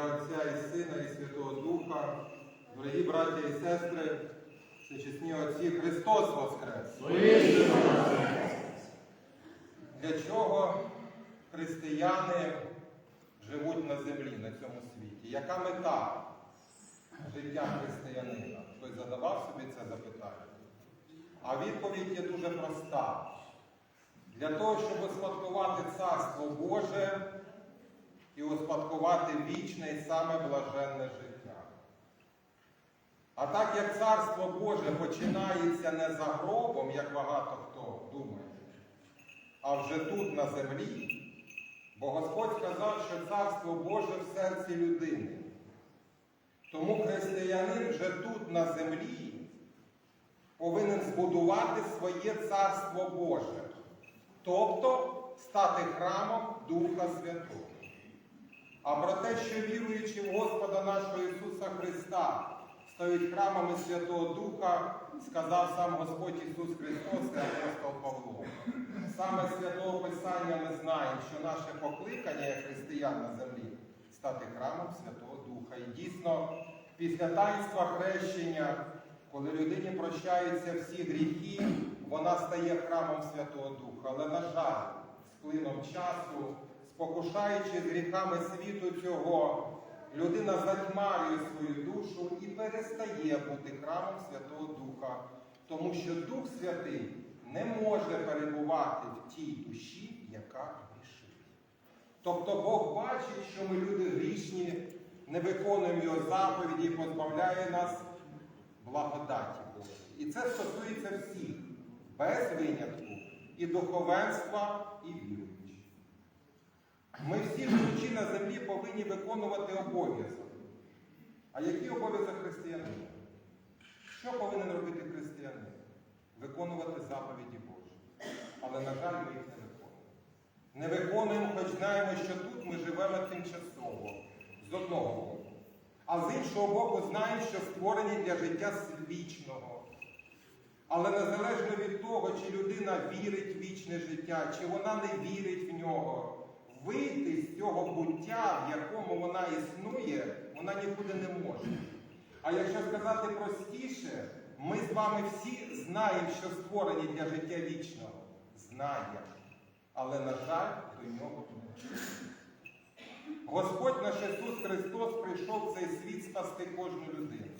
ім'я Отця і Сина, і Святого Духа, дорогі браття і сестри, всечесні отці, Христос Воскрес! Для чого християни живуть на землі, на цьому світі? Яка мета життя християнина? Хтось задавав собі це запитання? А відповідь є дуже проста. Для того, щоб успадкувати Царство Боже і успадкувати вічне і саме блаженне життя. А так як Царство Боже починається не за гробом, як багато хто думає, а вже тут на землі, бо Господь сказав, що Царство Боже в серці людини. Тому християнин вже тут на землі повинен збудувати своє Царство Боже, тобто стати храмом Духа Святого. А про те, що віруючи в Господа нашого Ісуса Христа стають храмами Святого Духа, сказав сам Господь Ісус Христос і апостол Павло. Саме Святого Писання ми знаємо, що наше покликання як християн на землі стати храмом Святого Духа. І дійсно, після таїнства хрещення, коли людині прощаються всі гріхи, вона стає храмом Святого Духа. Але, на жаль, з плином часу, спокушаючи з гріхами світу цього, людина затьмарює свою душу і перестає бути храмом Святого Духа, тому що Дух Святий не може перебувати в тій душі, яка грішить. Тобто Бог бачить, що ми люди грішні, не виконуємо його заповіді і позбавляє нас благодаті Божої. І це стосується всіх, без винятку, і духовенства, і віруючих. Ми всі, живучи на землі, повинні виконувати обов'язок. А який обов'язок християнина? Що повинен робити християнин? Виконувати заповіді Божі. Але, на жаль, ми їх не виконуємо. Не виконуємо, хоч знаємо, що тут ми живемо тимчасово, з одного боку. А з іншого боку, знаємо, що створені для життя вічного. Але незалежно від того, чи людина вірить в вічне життя, чи вона не вірить в нього, вийти з цього буття, в якому вона існує, вона нікуди не може. А якщо сказати простіше, ми з вами всі знаємо, що створені для життя вічного. Знаємо. Але, на жаль, до нього не. Господь наш Ісус Христос прийшов в цей світ спасти кожну людину.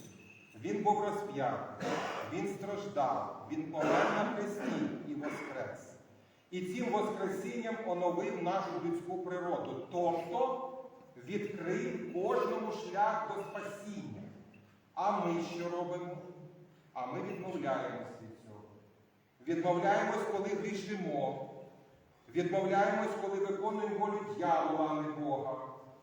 Він був розп'ятий, Він страждав, Він помер на хресті і воскрес. І цим Воскресінням оновив нашу людську природу, тобто відкрив кожному шлях до спасіння. А ми що робимо? А ми відмовляємось від цього. Відмовляємось, коли грішимо. Відмовляємось, коли виконуємо волю дьявола, а не Бога.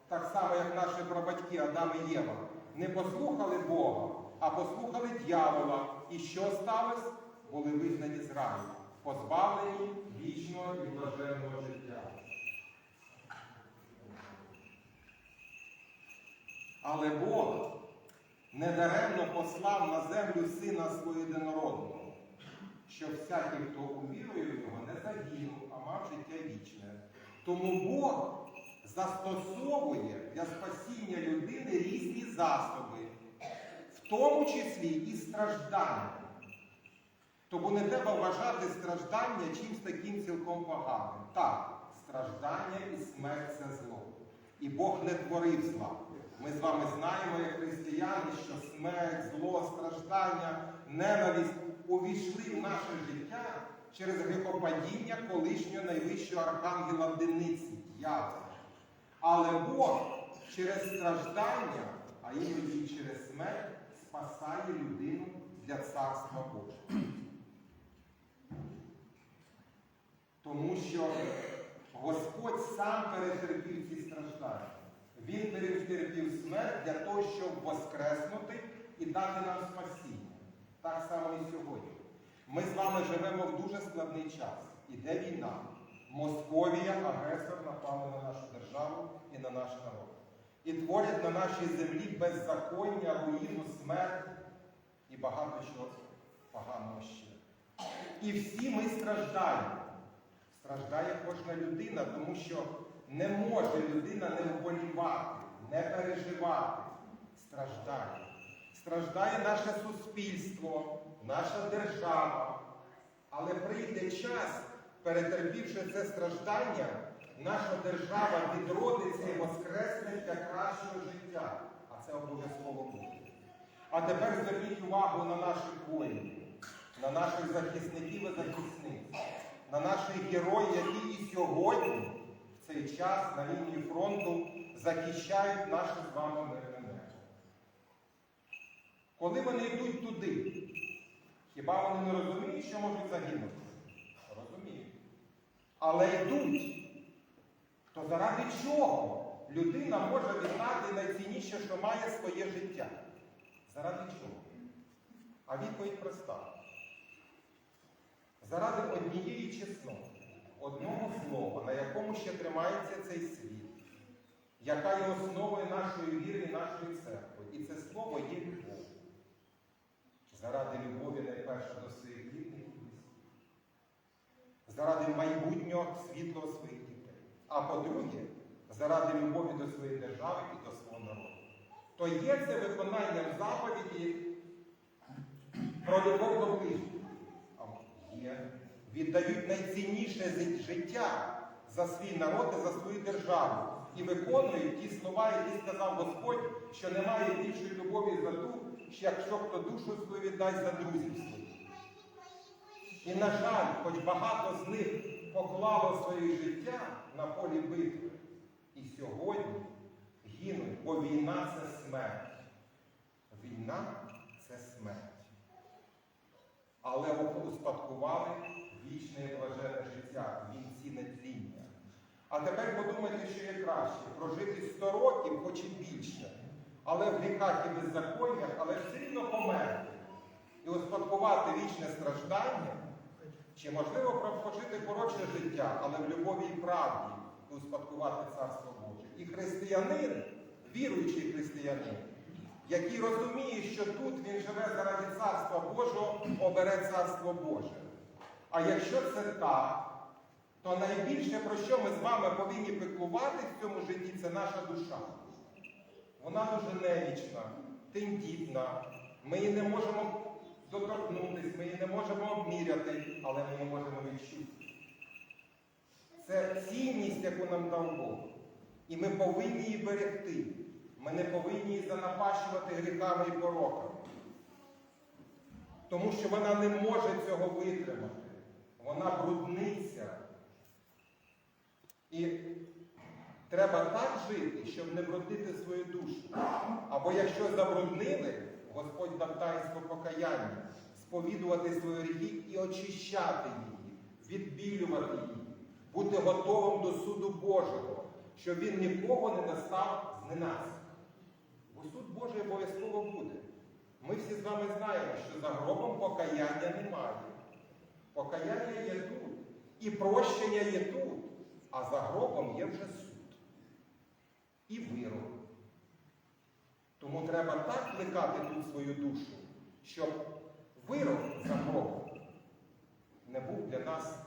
Так само, як наші прабатьки Адам і Єва. Не послухали Бога, а послухали дьявола. І що сталося? Були вигнані з раю, позбавлені вічного і блаженного життя. Але Бог недаремно послав на землю Сина свого єдинородного, щоб всякий, хто увірує в нього, не загинув, а мав життя вічне. Тому Бог застосовує для спасіння людини різні засоби, в тому числі і страждання. Тому не треба вважати страждання чимось таким цілком поганим. Так, страждання і смерть це зло. І Бог не творив зла. Ми з вами знаємо, як християни, що смерть, зло, страждання, ненависть увійшли в наше життя через гріхопадіння колишнього найвищого архангела Дениці, дьявола. Але Бог через страждання, а іноді через смерть, спасає людину для царства Божого. Тому що Господь сам перетерпів ці страждання. Він перетерпів смерть для того, щоб воскреснути і дати нам спасіння. Так само і сьогодні. Ми з вами живемо в дуже складний час. Іде війна. Московія, агресор напала на нашу державу і на наш народ. І творять на нашій землі беззаконня, руїну, смерть і багато чого поганого ще. І всі ми страждаємо. Страждає кожна людина, тому що не може людина не вболівати, не переживати. Страждає. Страждає наше суспільство, наша держава. Але прийде час, перетерпівши це страждання, наша держава відродиться і воскресне для кращого життя. А це обов'язково буде. А тепер зверніть увагу на наших воїнів, на наших захисників і захисниць, на наших героїв, які і сьогодні, цей час на лінії фронту, захищають наше з вами мирне небо. Коли вони йдуть туди, хіба вони не розуміють, що можуть загинути? Розуміють. Але йдуть. То заради чого людина може віддати найцінніше, що має своє життя? Заради чого? А відповідь проста. Заради однієї чесноти, одного слова, на якому ще тримається цей світ, яка є основою нашої віри і нашої церкви. І це слово є любов. Заради любові найперше до своїх рідних і. Заради майбутнього світлого своїх дітей. А по-друге, заради любові до своєї держави і до свого народу. То є це виконанням заповіді про любов до ближніх. А Є. Віддають найцінніше життя за свій народ і за свою державу. І виконують ті слова, які сказав Господь, що немає більшої любові за ту, що якщо хто душу свою віддасть за друзів своїх. І, на жаль, хоч багато з них поклало своє життя на полі битви, і сьогодні гинуть, бо війна це смерть. Війна це смерть. Але успадкували вічне і блаженне життя, вінці нетління. А тепер подумайте, що є краще прожити 100 років, хоч і більше, але в гріхах і беззаконнях, але все рівно померти і успадкувати вічне страждання, чи можливо прожити коротше життя, але в любові і правді і успадкувати Царство Боже. І християнин, віруючий християнин, який розуміє, що тут він живе заради Царства Божого, обере Царство Боже. А якщо це так, то найбільше, про що ми з вами повинні пеклувати в цьому житті, це наша душа. Вона дуже немічна, тендітна. Ми її не можемо доторкнутися, ми її не можемо обміряти, але ми її можемо відчути. Це цінність, яку нам дав Бог. І ми повинні її берегти. Ми не повинні занапащувати гріхами і пороками. Тому що вона не може цього витримати. Вона брудниться. І треба так жити, щоб не бруднити свою душу. Або якщо забруднили, Господь дав таїнство покаяння, сповідувати свої гріхи і очищати її, відбілювати її, бути готовим до суду Божого, щоб він нікого не настав зненацька. Бо суд Божий обов'язково буде. Ми всі з вами знаємо, що за гробом покаяння немає. Покаяння є тут. І прощення є тут. А за гробом є вже суд. І вирок. Тому треба так плекати тут свою душу, щоб вирок за гробом не був для нас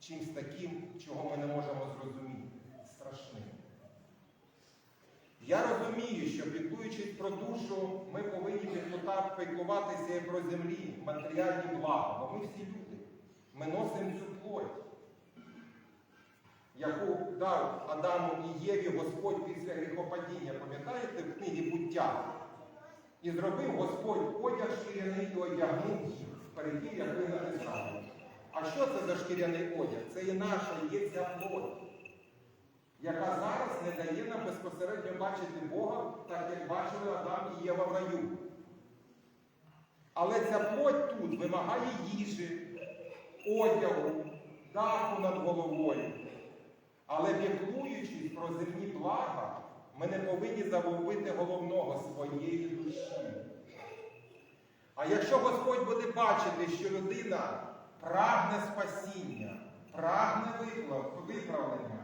чимсь таким, чого ми не можемо зрозуміти. Страшним. Я розумію, що піклуючись про душу, ми повинні піклута- піклуватися і про землі, матеріальні блага, бо ми всі люди. Ми носимо цю плоть, яку дав Адаму і Єві Господь після гріхопадіння. Пам'ятаєте в книгі буття? І зробив Господь одяг шкіряний і одягнув їх перед тим, як ви написали. А що це за шкіряний одяг? Це і наша, є ця плоть яка зараз не дає нам безпосередньо бачити Бога, так як бачили Адам і Єва в раю. Але ця плоть тут вимагає їжі, одягу, даху над головою. Але піклуючись про земні блага, ми не повинні загубити головного своєї душі. А якщо Господь буде бачити, що людина прагне спасіння, прагне виправлення,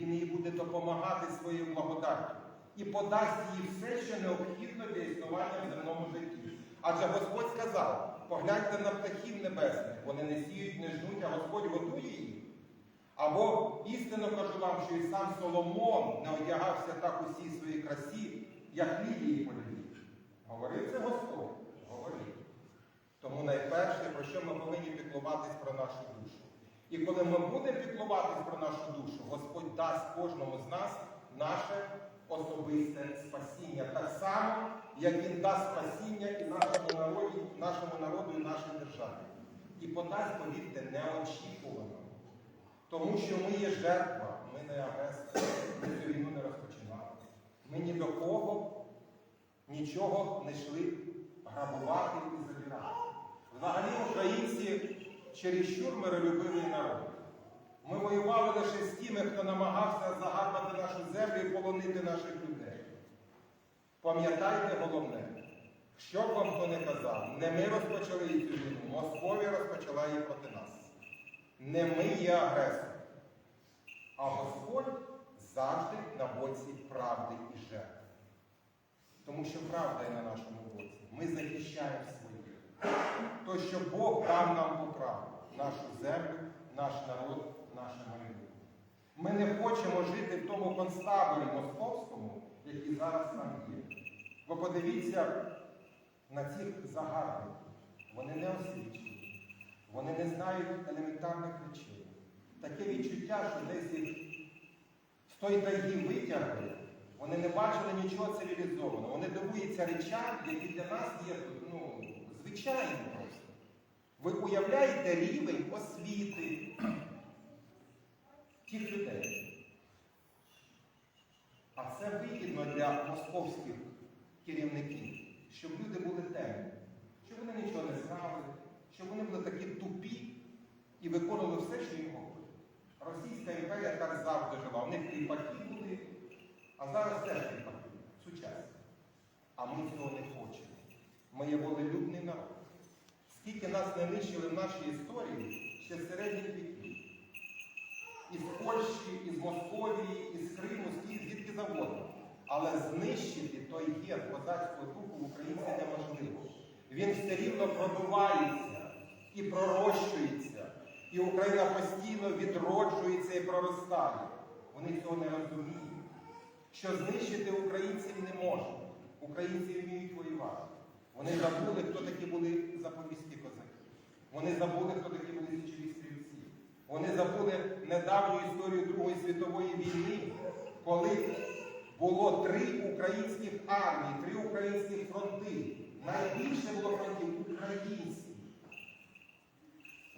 Він їй буде допомагати своєю благодаттю і подасть їй все, що необхідно для існування в земному житті. Адже Господь сказав: погляньте на птахів небесних, вони не сіють, не жнуть, а Господь готує їх. Або істинно кажу вам, що і сам Соломон не одягався так усій своїй красі, як Лілія Говорив це Господь? Говорив. Тому найперше, про що ми повинні піклуватись про нашу душу. І коли ми будемо піклуватись про нашу душу, Господь дасть кожному з нас наше особисте спасіння. Так само, як Він дасть спасіння і нашому народу, нашому народу і нашій державі. І подасть, повірте, неочікувано. Тому що ми є жертва, ми не агресор, ми цю війну не розпочинали. Ми ні до кого нічого не йшли грабувати і забирати. Взагалі українці чересчур миролюбивий народ. Ми воювали лише з тими, хто намагався загарбати нашу землю і полонити наших людей. Пам'ятайте головне, що б вам хто не казав, не ми розпочали цю війну, Московія розпочала її проти нас. Не ми є агресор, а Господь завжди на боці правди і жертв. Тому що правда є на нашому боці. Ми захищаємо своє. То, що Бог дав нам по праву, нашу землю, наш народ, наше майбутнє. Ми не хочемо жити в тому концтаборі московському, який зараз там є. Бо подивіться на цих загарбників. Вони не освічені, вони не знають елементарних речей. Таке відчуття, що десь їх з тої тайги витягли, вони не бачили нічого цивілізованого. Вони дивуються речам, які для нас є ну, звичайні просто. Ви уявляєте рівень освіти тих людей. А це вигідно для московських керівників, щоб люди були темні, щоб вони нічого не знали, щоб вони були такі тупі і виконували все, що їм говорять. Російська імперія так завжди жила. В них кріпаки були, а зараз теж кріпаки, сучасні. А ми цього не хочемо. Ми є волелюбний народ. Скільки нас не нищили в нашій історії ще з середніх віків. Із Польщі, із Московії, із Криму, звідки завгодно. Але знищити той ген козацького духу в українці неможливо. Він все рівно пробивається і пророщується. І Україна постійно відроджується і проростає. Вони цього не розуміють. Що знищити українців не можна. Українці вміють воювати. Вони забули, хто такі були запорізькі козаки. Вони забули, хто такі були січові стрільці. Вони забули недавню історію Другої світової війни, коли було три українських армії, три українських фронти. Найбільше було фронтів українських.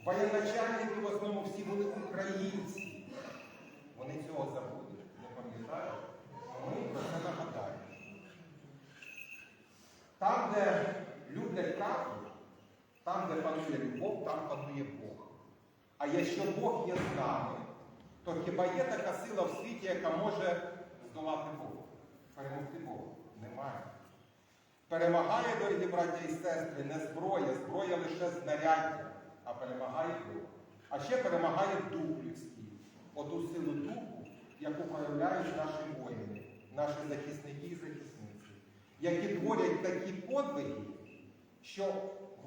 Воєначальники в основному всі були українці. Вони цього забули, не пам'ятають. Ми про це нагадаємо. Там, де люблять правду, там, де панує любов, там панує Бог. А якщо Бог є з нами, то хіба є така сила в світі, яка може здолати Бога? Перемогти Бога? Немає. Перемагає, дорогі браття і сестри, не зброя, зброя лише знаряддя, а перемагає Бог. А ще перемагає Дух людський, оту силу Духу, яку проявляють наші воїни, наші захисники і захисниці, які творять такі подвиги, що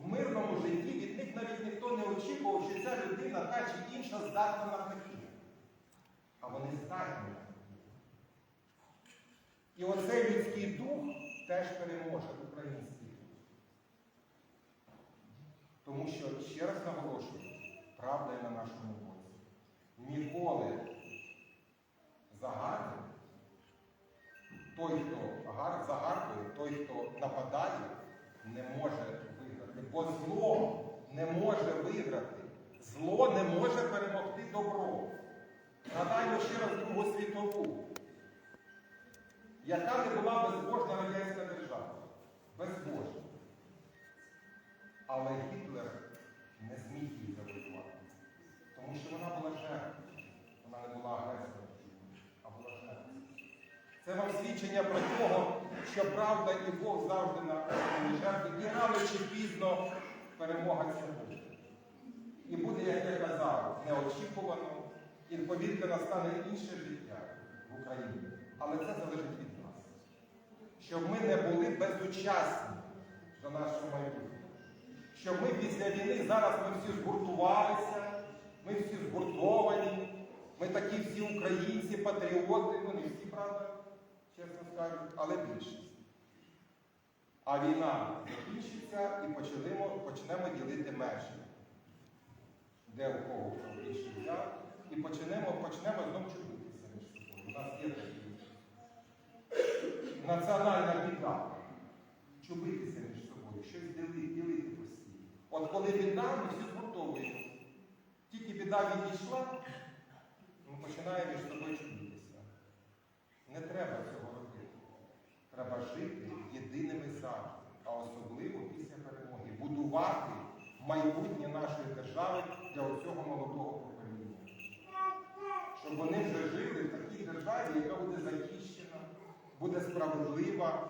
в мирному житті від них навіть ніхто не очікував, що ця людина та чи інша здатна на таке. А вони здатні. І оцей людський дух теж переможе український дух. Тому що, ще раз наголошую, правда є на нашому боці. Ніколи загарбник, той, хто гар- загарбує, той, хто нападає, не може виграти. Бо зло не може виграти. Зло не може перемогти добро. Згадаймо ще раз Другу світову. Яка не була безбожна радянська держава? Безбожна. Але Гітлер не зміг її завоювати. Тому що вона була жертвою. Вона не була агресором, а була жертвою. Це вам свідчення про того, що правда і Бог завжди на стороні жертви. І рано чи пізно перемога буде. І буде, як я казав, неочікувано. І повірте, настане інше життя в Україні. Але це залежить від нас. Щоб ми не були безучасні до нашого майбутнього. Щоб ми після війни зараз ми всі згуртувалися, ми всі згуртовані, ми такі всі українці, патріоти, ну не всі, правда, чесно скажу, але більшість. А війна закінчиться і почнемо, почнемо ділити межі. Де у кого більше взяв. І почнемо, почнемо знов чудитися між собою. У нас є такі національна біда. Чубитися між собою, щось ділити, ділити постійно. От коли біда, ми всі згуртовуємо. Тільки біда відійшла, ми починаємо між собою чудитися. Не треба цього робити. Треба жити єдиними завжди, а особливо після перемоги. Будувати майбутнє нашої держави для цього молодого покоління. Щоб вони вже жили в такій державі, яка буде захищена, буде справедлива.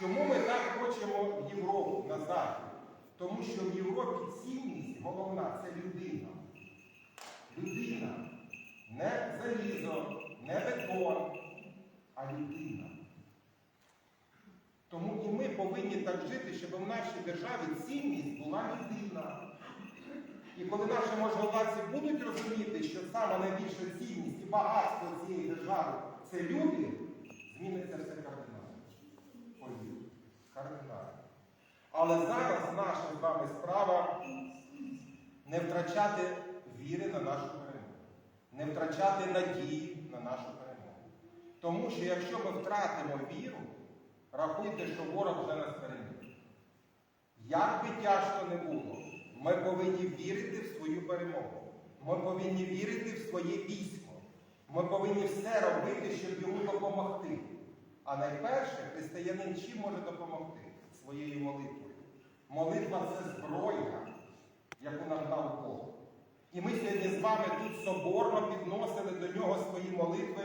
Чому ми так хочемо в Європу на Захід? Тому що в Європі цінність головна це людина. Людина. Не залізо, не бетон, а людина. Тому і ми повинні так жити, щоб в нашій державі цінність була людина. І коли наші можновладці будуть розуміти, що саме найбільша цінність і багатство цієї держави це люди, зміниться все кардинально. Кардинально. Але зараз наша з вами справа не втрачати віри на нашу перемогу, не втрачати надії на нашу перемогу. Тому що якщо ми втратимо віру, рахуйте, що ворог вже нас переміг. Як би тяжко не було, ми повинні вірити в свою перемогу. Ми повинні вірити в своє військо. Ми повинні все робити, щоб йому допомогти. А найперше, християнин чим може допомогти? Своєю молитвою. Молитва це зброя, яку нам дав Бог. І ми сьогодні з вами тут соборно підносили до нього свої молитви,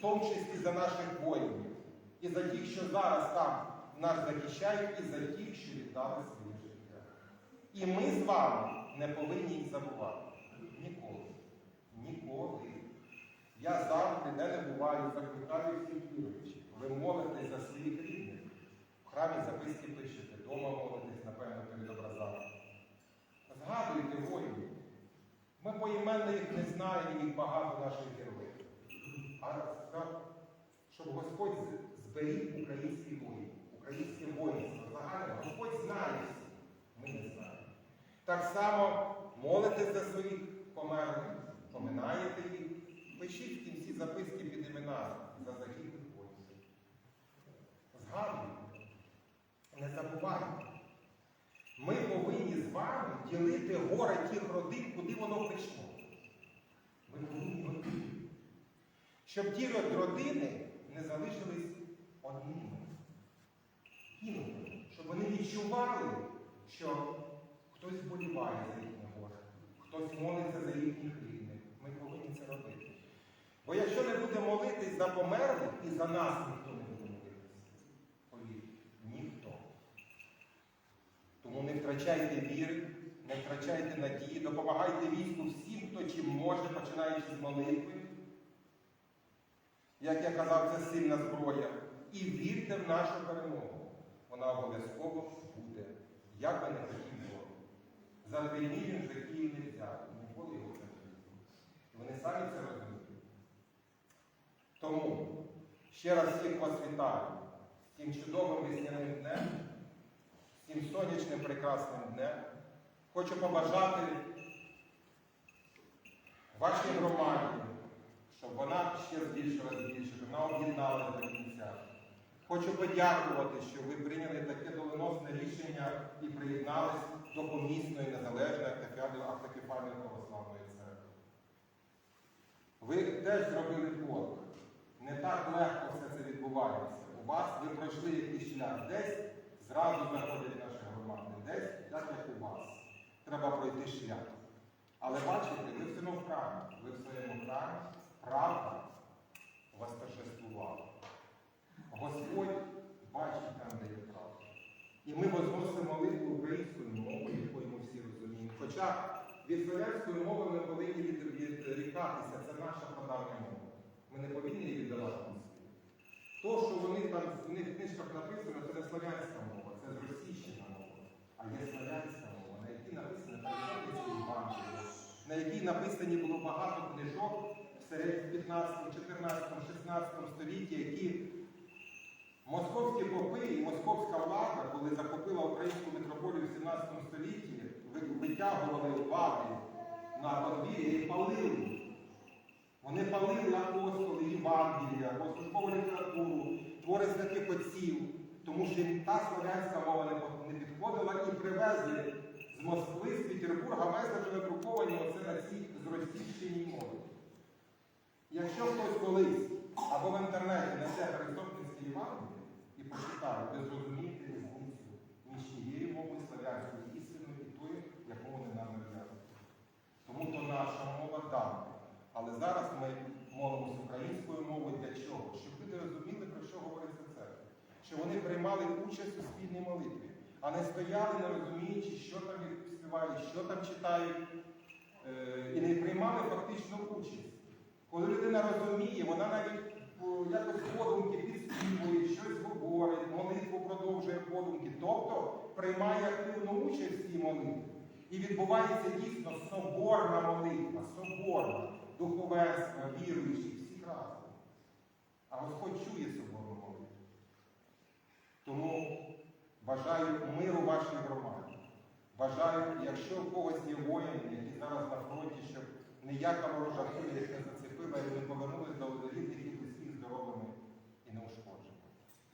в тому числі за наших воїнів. І за тих, що зараз там нас захищають, і за тих, що віддали своє життя. І ми з вами не повинні їх забувати. Ніколи. Ніколи. Я завжди, де не буваю, закликаю всіх віруючих. Ви молитесь за своїх рідних. В храмі записки пишете, вдома молитесь, напевно, перед образами. Згадуйте воїнів. Ми поіменно їх не знаємо, їх багато наших героїв. А щоб Господь зберіг український воїн, українське воїнство. Загально, Господь знає всіх, ми не знаємо. Так само молитесь за своїх померлих, поминаєте їх, пишіть в кінці записки під іменами за загиблих воїнів. Згадуйте, не забувайте. Ми повинні з вами ділити горе тих родин, куди воно прийшло. Ми повинні. Щоб ті родини не залишились одними. Інколи. Щоб вони відчували, що хтось вболіває за їхнє горе, хтось молиться за їхніх рідних. Ми повинні це робити. Бо якщо не буде молитись за померлих і за нас ніхто не буде молитися, повірте, ніхто. Тому не втрачайте віри, не втрачайте надії, допомагайте війську всім, хто чим може, починаючи з молитви. Як я казав, це сильна зброя. І вірте в нашу перемогу. Вона обов'язково буде. Як би не хотів Бог. За дві дні він вже Київ не взяв. Ніколи його не взяв. Вони самі це розуміють. Тому ще раз всіх вас вітаю з тим чудовим весняним днем, з цим сонячним прекрасним днем. Хочу побажати вашій громаді, щоб вона ще збільшилась більше, щоб вона об'єдналася до кінця. Хочу подякувати, що ви прийняли таке доленосне рішення і приєднались до помісної незалежної автокефальної православної церкви. Ви теж зробили подвиг. Не так легко все це відбувається. У вас ви пройшли якийсь шлях. Десь зразу заходять наші громади, десь так як у вас. Треба пройти шлях. Але бачите, ви в храмі. Ви в своєму храмі, правда у вас торжествувала. Господь бачить там, де є правда. І ми возносимо молитву українською мовою, якою ми всі розуміємо. Хоча від слов'янської мови ми повинні відрікатися, це наша прадавня мова. Ми не повинні її віддавати світ. То, що вони там в них книжках написано, це не слов'янська мова, це зросійщена мова. А є слов'янська мова, на якій написано Євангеліє, на якій написані було багато книжок в 15, 14, 16 столітті, які московські попи і московська влада, коли 19 столітті витягували ваги на подвір'я і палили. Вони палили апостоли, Євангелія, службову літературу, твори святих отців, тому що їм та слов'янська мова не не підходила і привезли з Москви, з Петербурга, везли вже надруковані оце на цій зростівщиній мові. Якщо хтось колись або в інтернеті несе Христопинське Євангеліє і почитає, ви зрозумієте різницю між тією мовою славянською істиною і тою, яку вони нам нав'язують. Тому то наша мова дана. Але зараз ми молимося українською мовою для чого? Щоб люди розуміли, про що говориться церква. Щоб вони приймали участь у спільній молитві, а не стояли, не розуміючи, що там співають, що там читають, е, і не приймали фактично участь. Коли людина розуміє, вона навіть якось подумки підспівує, щось говорить, молитву продовжує подумки, тобто приймає активну участь в цій молитві. І відбувається дійсно соборна молитва, соборна, духовенства, віруючих, всіх разом. А Господь чує соборну молитву. Тому бажаю миру вашій громаді. Бажаю, якщо у когось є воїни, які зараз на фронті, щоб ніяка ворожа не вони повернулись до рідних і близьких здоровими і неушкодженими.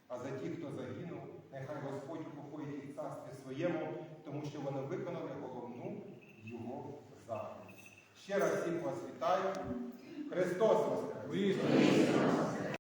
А за ті, хто загинув, нехай Господь упокоїть їх царстві своєму, тому що вони виконали головну його заповідь. Ще раз всіх вас вітаю. Христос Воскрес!